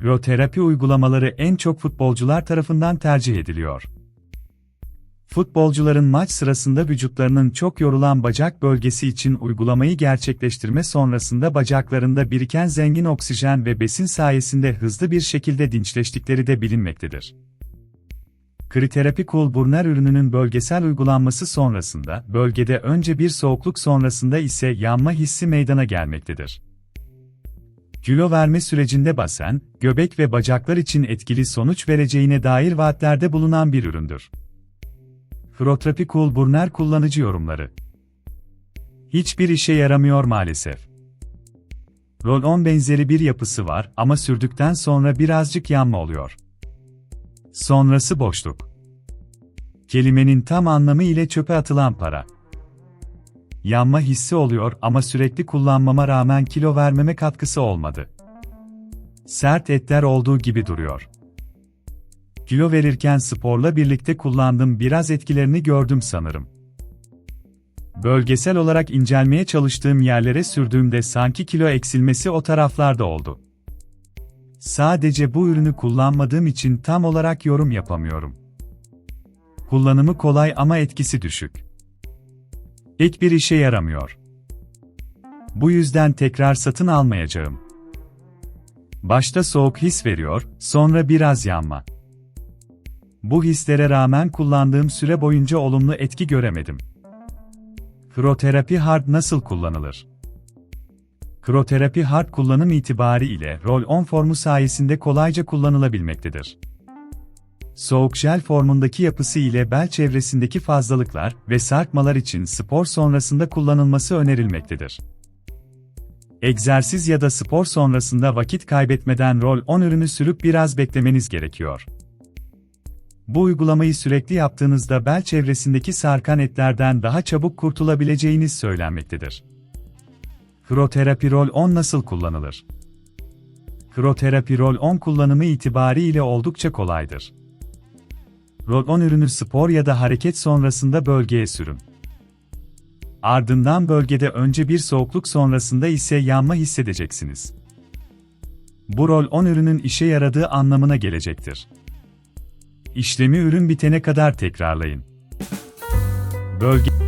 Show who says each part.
Speaker 1: Hidroterapi uygulamaları en çok futbolcular tarafından tercih ediliyor. Futbolcuların maç sırasında vücutlarının çok yorulan bacak bölgesi için uygulamayı gerçekleştirme sonrasında bacaklarında biriken zengin oksijen ve besin sayesinde hızlı bir şekilde dinçleştikleri de bilinmektedir. Kriterapi Coolburner ürününün bölgesel uygulanması sonrasında, bölgede önce bir soğukluk sonrasında ise yanma hissi meydana gelmektedir. Kilo verme sürecinde basen, göbek ve bacaklar için etkili sonuç vereceğine dair vaatlerde bulunan bir üründür. Hrotrapi Coolburner kullanıcı yorumları Hiçbir işe yaramıyor maalesef. Roll-on benzeri bir yapısı var ama sürdükten sonra birazcık yanma oluyor. Sonrası boşluk. Kelimenin tam anlamı ile çöpe atılan para. Yanma hissi oluyor ama sürekli kullanmama rağmen kilo vermeme katkısı olmadı. Sert etler olduğu gibi duruyor. Kilo verirken sporla birlikte kullandım biraz etkilerini gördüm sanırım. Bölgesel olarak incelmeye çalıştığım yerlere sürdüğümde sanki kilo eksilmesi o taraflarda oldu. Sadece bu ürünü kullanmadığım için tam olarak yorum yapamıyorum. Kullanımı kolay ama etkisi düşük. Ek bir işe yaramıyor. Bu yüzden tekrar satın almayacağım. Başta soğuk his veriyor, sonra biraz yanma. Bu hislere rağmen kullandığım süre boyunca olumlu etki göremedim. Kroterapi hard nasıl kullanılır? Kroterapi hard kullanım itibari ile roll-on formu sayesinde kolayca kullanılabilmektedir. Soğuk jel formundaki yapısı ile bel çevresindeki fazlalıklar ve sarkmalar için spor sonrasında kullanılması önerilmektedir. Egzersiz ya da spor sonrasında vakit kaybetmeden roll-on ürünü sürüp biraz beklemeniz gerekiyor. Bu uygulamayı sürekli yaptığınızda bel çevresindeki sarkan etlerden daha çabuk kurtulabileceğiniz söylenmektedir. Kroterapi roll-on nasıl kullanılır? Kroterapi roll-on kullanımı itibariyle oldukça kolaydır. Roll-on ürünü spor ya da hareket sonrasında bölgeye sürün. Ardından bölgede önce bir soğukluk sonrasında ise yanma hissedeceksiniz. Bu roll-on ürünün işe yaradığı anlamına gelecektir. İşlemi ürün bitene kadar tekrarlayın. Bölge